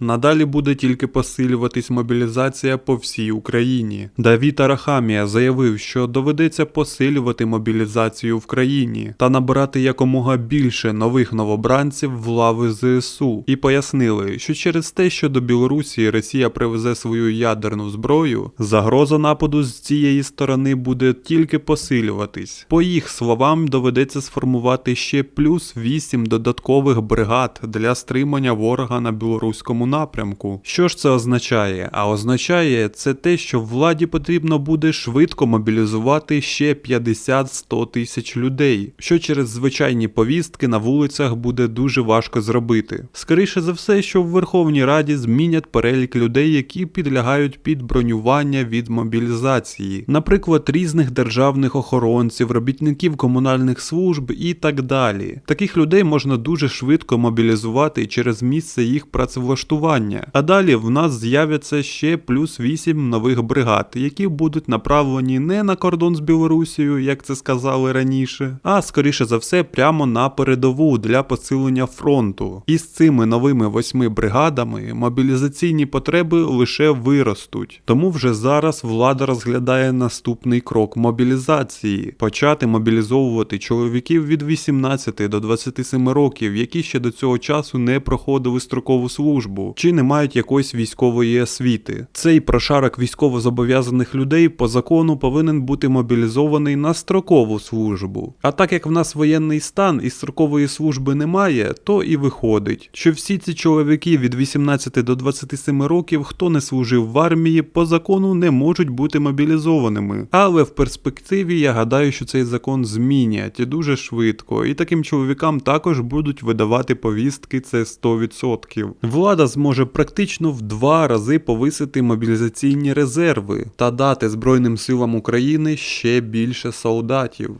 Надалі буде тільки посилюватись мобілізація по всій Україні. Давід Арахамія заявив, що доведеться посилювати мобілізацію в країні та набирати якомога більше нових новобранців в лави ЗСУ, і пояснили, що через те, що до Білорусі Росія привезе свою ядерну зброю, загроза нападу з цієї сторони буде тільки посилюватись. По їх словам, доведеться сформувати ще плюс 8 додаткових бригад для стримання ворога на білоруському напрямку. Що ж це означає? А означає це те, що владі потрібно буде швидко мобілізувати ще 50-100 тисяч людей, що через звичайні повістки на вулицях буде дуже важко зробити. Скоріше за все, що в Верховній Раді змінять перелік людей, які підлягають під бронювання від мобілізації, наприклад, різних державних охоронців, робітників комунальних служб і так далі. Таких людей можна дуже швидко мобілізувати через місце їх працевлаштування. А далі в нас з'являться ще плюс 8 нових бригад, які будуть направлені не на кордон з Білорусією, як це сказали раніше, а скоріше за все прямо на передову для посилення фронту. І з цими новими восьми бригадами мобілізаційні потреби лише виростуть. Тому вже зараз влада розглядає наступний крок мобілізації почати мобілізовувати чоловіків від 18 до 27 років, які ще до цього часу не проходили строкову службу чи не мають якоїсь військової освіти. Цей прошарок військовозобов'язаних людей по закону повинен бути мобілізований на строкову службу. А так як в нас воєнний стан і строкової служби немає, то і виходить, що всі ці чоловіки від 18 до 27 років, хто не служив в армії, по закону не можуть бути мобілізованими. Але в перспективі я гадаю, що цей закон змінять і дуже швидко, і таким чоловікам також будуть видавати повістки, це 100%. Влада зможе практично в два рази повисити мобілізаційні резерви та дати Збройним силам України ще більше солдатів.